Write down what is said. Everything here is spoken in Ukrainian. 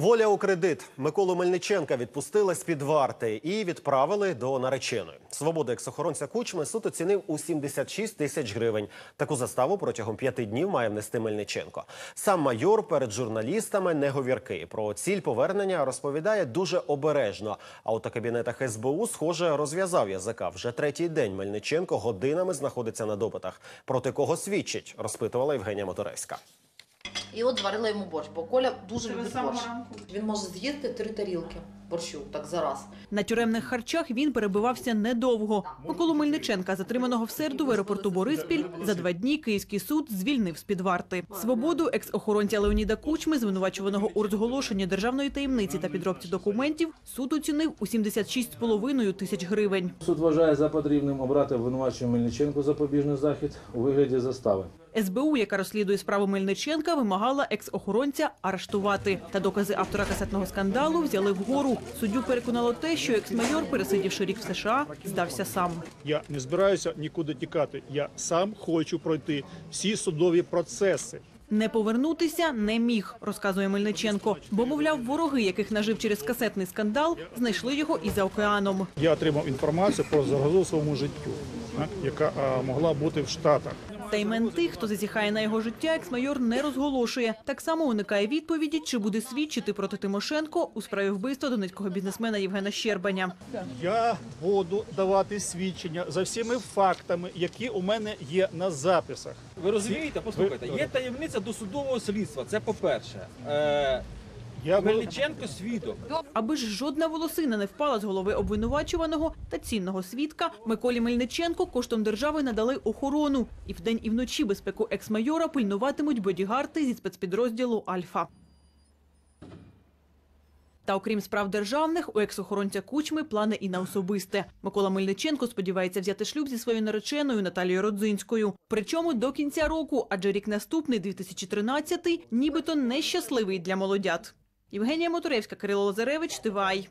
Воля у кредит. Миколу Мельниченка відпустили з під варти і відправили до нареченої. Свободу ексохоронця Кучми суд оцінив у 76 тисяч гривень. Таку заставу протягом п'яти днів має внести Мельниченко. Сам майор перед журналістами не говірки. Про ціль повернення розповідає дуже обережно. А от у кабінетах СБУ, схоже, розв'язав язика. Вже третій день Мельниченко годинами знаходиться на допитах. Проти кого свідчить, розпитувала Євгенія Моторевська. І от варила йому борщ, бо Коля дуже любить борщ. Він може з'їсти три тарілки борщу так за раз. На тюремних харчах він перебивався недовго. Миколу Мельниченка, затриманого в середу в аеропорту Бориспіль, за два дні київський суд звільнив з під варти. Свободу екс-охоронця Леоніда Кучми, звинувачуваного у розголошенні державної таємниці та підробці документів, суд оцінив у 76,5 тисяч гривень. Суд вважає за потрібним обрати обвинувачення Мельниченку запобіжний захід у вигляді застави. СБУ, яка розслідує справу Мельниченка, вимагала екс-охоронця арештувати. Та докази автора касетного скандалу взяли вгору. Суддю переконало те, що екс-майор, пересидівши рік в США, здався сам. Я не збираюся нікуди тікати. Я сам хочу пройти всі судові процеси. Не повернутися не міг, розказує Мельниченко. Бо, мовляв, вороги, яких нажив через касетний скандал, знайшли його і за океаном. Я отримав інформацію про загрозу своєму життю, яка могла бути в Штатах. Та імен тих, хто зазіхає на його життя, екс-майор не розголошує. Так само уникає відповіді, чи буде свідчити проти Тимошенко у справі вбивства донецького бізнесмена Євгена Щербаня. Я буду давати свідчення за всіми фактами, які у мене є на записах. Ви розумієте? Послухайте, є таємниця досудового слідства. Це по-перше. Е, Я буду- Мельниченко свідок. Аби ж жодна волосина не впала з голови обвинувачуваного та цінного свідка, Миколі Мельниченко коштом держави надали охорону. І вдень і вночі безпеку екс-майора пильнуватимуть бодігарти зі спецпідрозділу Альфа. Та окрім справ державних, у екс-охоронця Кучми плани і на особисте. Микола Мельниченко сподівається взяти шлюб зі своєю нареченою Наталією Родзинською. Причому до кінця року, адже рік наступний, 2013, нібито нещасливий для молодят. Євгенія Моторевська, Кирило Лазаревич, Тивай.